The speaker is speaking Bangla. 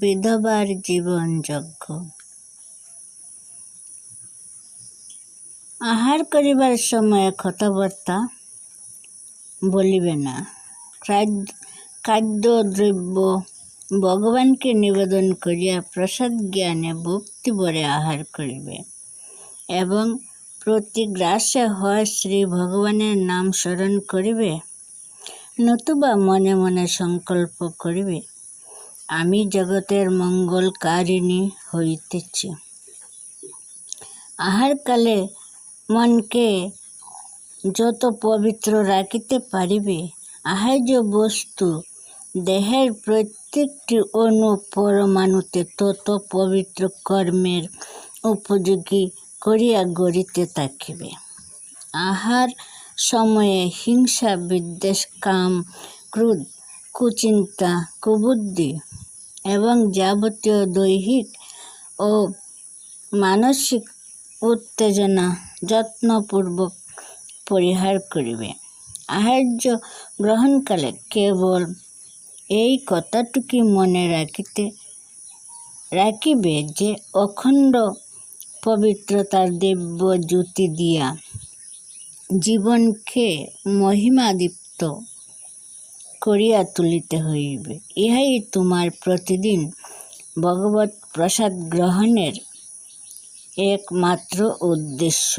বিধবার জীবন যজ্ঞ। আহার করিবার সময় কথাবার্তা বলিবে না। খাদ্য খাদ্যদ্রব্য ভগবানকে নিবেদন করিয়া প্রসাদ, জ্ঞানে ভক্তি ভরে আহার করিবে এবং প্রতি গ্রাসে হয় শ্রী ভগবানের নাম স্মরণ করিবে, নতুবা মনে মনে সংকল্প করিবে। আমি জগতের মঙ্গলকারিণী হইতেছি। আহারকালে মনকে যত পবিত্র রাখিতে পারিবে আহার্য বস্তু, দেহের প্রত্যেকটি অনু পরমাণুতে তত পবিত্র কর্মের উপযোগী করিয়া গড়িতে থাকিবে। আহার সময়ে হিংসা, বিদ্বেষ, কাম, ক্রোধ কুচিন্তা, কুবুদ্ধি এবং যাবতীয় দৈহিক ও মানসিক উত্তেজনা যত্নপূর্বক পরিহার করিবে। আহার্য গ্রহণকালে কেবল এই কথাটুকি মনে রাখিতে, রাখিবে যে অখণ্ড পবিত্রতার দিব্য জ্যোতি দিয়া জীবনকে মহিমাদীপ্ত করিয়া তুলিতে হইবে। ইহাই তোমার প্রতিদিন ভগবত প্রসাদ গ্রহণের একমাত্র উদ্দেশ্য।